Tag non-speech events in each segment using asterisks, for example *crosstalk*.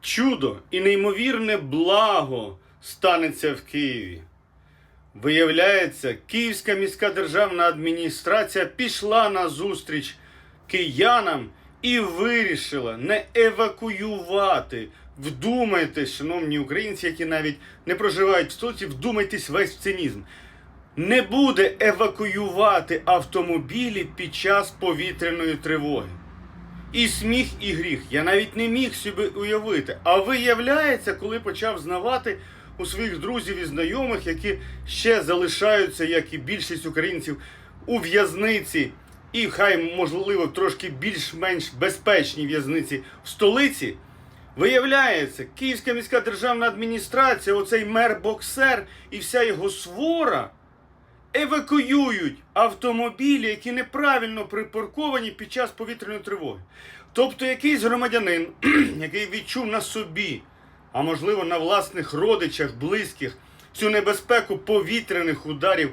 Чудо і неймовірне благо станеться в Києві. Виявляється, Київська міська державна адміністрація пішла на зустріч киянам і вирішила не евакуювати. Вдумайтесь, шановні українці, які навіть не проживають в столиці, вдумайтесь весь цинізм. Не буде евакуювати автомобілі під час повітряної тривоги. І сміх, і гріх. Я навіть не міг собі уявити. А виявляється, коли почав знавати у своїх друзів і знайомих, які ще залишаються, як і більшість українців, у в'язниці, і хай, можливо, трошки більш-менш безпечній в'язниці в столиці. Виявляється, Київська міська державна адміністрація, оцей мер-боксер і вся його свора евакуюють автомобілі, які неправильно припарковані під час повітряної тривоги. Тобто якийсь громадянин, *clears throat* який відчув на собі, а можливо на власних родичах, близьких, цю небезпеку повітряних ударів,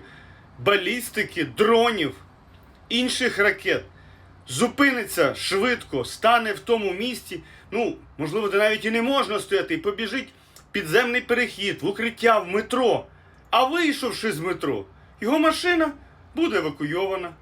балістики, дронів, інших ракет, зупиниться швидко, стане в тому місці, ну, можливо, де навіть і не можна стояти, і побіжить підземний перехід, в укриття, в метро. А вийшовши з метро, його машина буде евакуйована.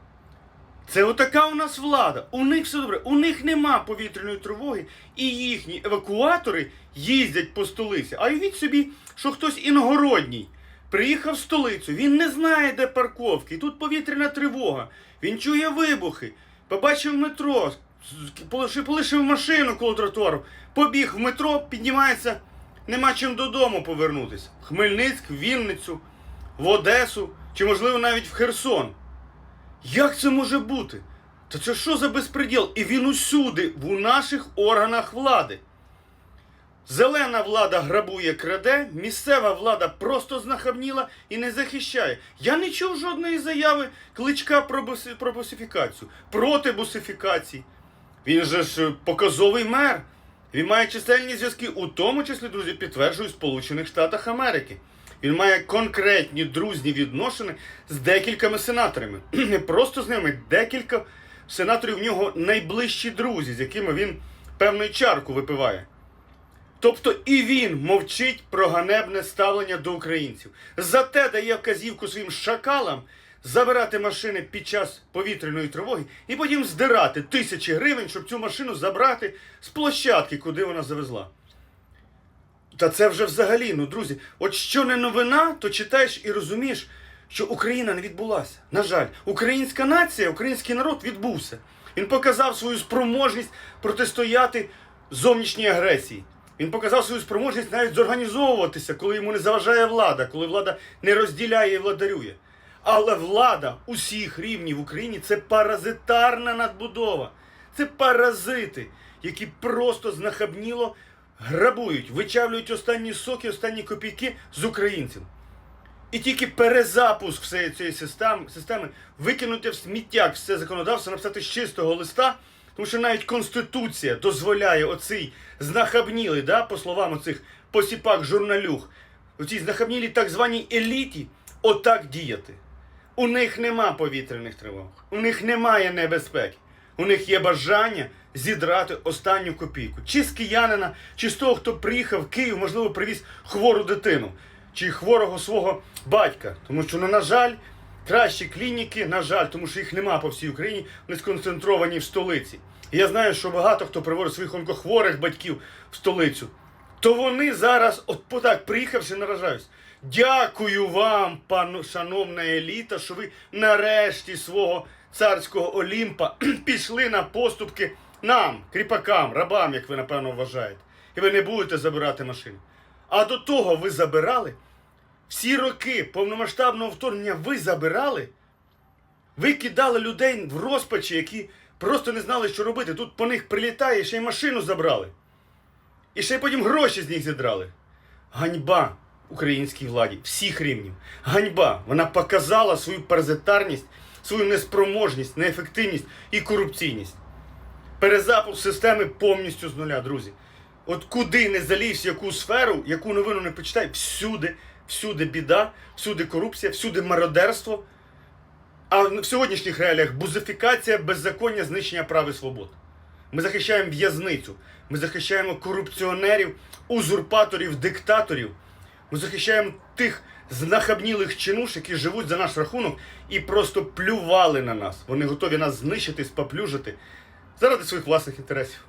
Це отака у нас влада. У них все добре. У них нема повітряної тривоги, і їхні евакуатори їздять по столиці. А уявіть собі, що хтось іногородній приїхав в столицю, він не знає, де парковки, тут повітряна тривога. Він чує вибухи, побачив метро, полишив, машину коло тротуару, побіг в метро, піднімається, нема чим додому повернутися. Хмельницьк, Вінницю, в Одесу чи, можливо, навіть в Херсон. Як це може бути? Та це що за безпреділ? І він усюди, в наших органах влади. Зелена влада грабує, краде, місцева влада просто знахабніла і не захищає. Я не чув жодної заяви кличка про, бусі- про бусифікацію, проти бусифікації. Він же ж показовий мер. Він має чисельні зв'язки, у тому числі, друзі, підтверджують в Сполучених Штатах Америки. Він має конкретні дружні відносини з декількома сенаторами. *clears throat* Не просто з ними, декілька сенаторів в нього найближчі друзі, з якими він певну чарку випиває. Тобто і він мовчить про ганебне ставлення до українців. Зате дає вказівку своїм шакалам забирати машини під час повітряної тривоги і потім здирати тисячі гривень, щоб цю машину забрати з площадки, куди вона завезла. Та це вже взагалі, ну друзі, от що не новина, то читаєш і розумієш, що Україна не відбулася. На жаль, українська нація, український народ відбувся. Він показав свою спроможність протистояти зовнішній агресії. Він показав свою спроможність навіть зорганізовуватися, коли йому не заважає влада, коли влада не розділяє і владарює. Але влада усіх рівнів в Україні це паразитарна надбудова. Це паразити, які просто знахабніло грабують, вичавлюють останні соки, останні копійки з українців. І тільки перезапуск всієї цієї системи, викинути в сміттяк все законодавство, написати з чистого листа, тому що навіть Конституція дозволяє оцій знахабнілий, да, по словам оцих посіпак журналюг, оцій знахабнілій так званій еліті, отак діяти. У них нема повітряних тривог, у них немає небезпеки. У них є бажання зідрати останню копійку. Чи з киянина, чи з того, хто приїхав в Київ, можливо, привіз хвору дитину, чи хворого свого батька. Тому що, ну, на жаль, кращі клініки, на жаль, тому що їх нема по всій Україні, вони сконцентровані в столиці. І я знаю, що багато хто приводить своїх онкохворих батьків в столицю. То вони зараз, от так, приїхавши, наражаюсь. Дякую вам, пану, шановна еліта, що ви нарешті свого царського Олімпа *clears throat* пішли на поступки нам, кріпакам, рабам, як ви напевно вважаєте. І ви не будете забирати машини. А до того ви забирали. Всі роки повномасштабного вторгнення ви забирали. Ви кидали людей в розпачі, які просто не знали, що робити. Тут по них прилітає, ще й машину забрали. І ще й потім гроші з них зідрали. Ганьба українській владі всіх рівнів. Ганьба. Вона показала свою паразитарність, свою неспроможність, неефективність і корупційність. Перезапуск системи повністю з нуля, друзі. От куди не залізь, яку сферу, яку новину не почитай, всюди, всюди біда, всюди корупція, всюди мародерство. А в сьогоднішніх реаліях бузифікація, беззаконня, знищення прав і свобод. Ми захищаємо в'язницю. Ми захищаємо корупціонерів, узурпаторів, диктаторів. Ми захищаємо тих знахабнілих чинуш, які живуть за наш рахунок і просто плювали на нас. Вони готові нас знищити, споплюжити заради своїх власних інтересів.